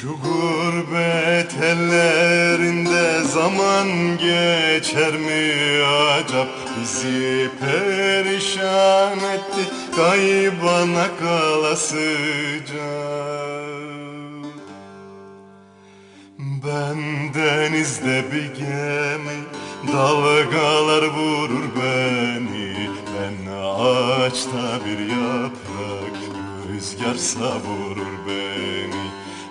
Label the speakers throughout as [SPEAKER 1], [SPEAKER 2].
[SPEAKER 1] Şu gurbet ellerinde zaman geçer mi acap? Bizi perişan etti kaybana kalasıca Ben denizde bir gemi Dalgalar vurur beni. Ben ağaçta bir yaprak Rüzgar savurur beni.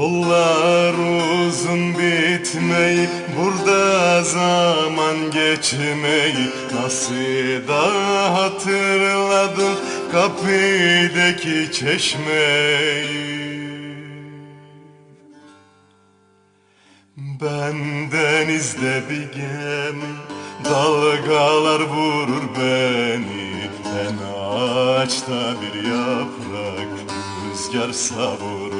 [SPEAKER 1] Yollar uzun bitmeyi Burada zaman geçmeyi Nasıl da hatırladım Kapıdaki çeşmeyi. Ben denizde bir gemi Dalgalar vurur beni. Ben ağaçta bir yaprak Rüzgar savurur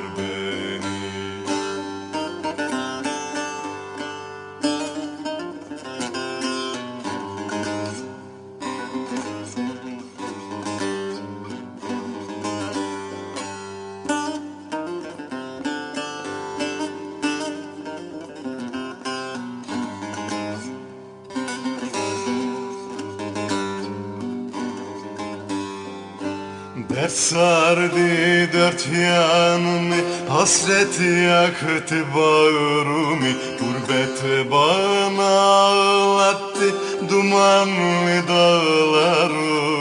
[SPEAKER 1] Dert sardı dört yanımı Hasret yaktı bağrımı. Gurbet bana ağlattı Dumanlı dağlarımı.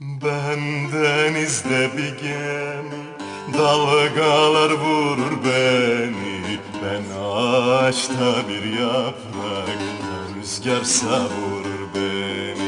[SPEAKER 1] Ben denizde bir gemi Dalgalar vurur beni. Ben ağaçta bir yaprak Rüzgar savurur beni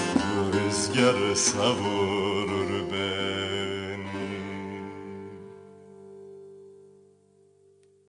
[SPEAKER 1] rüzgar savurur beni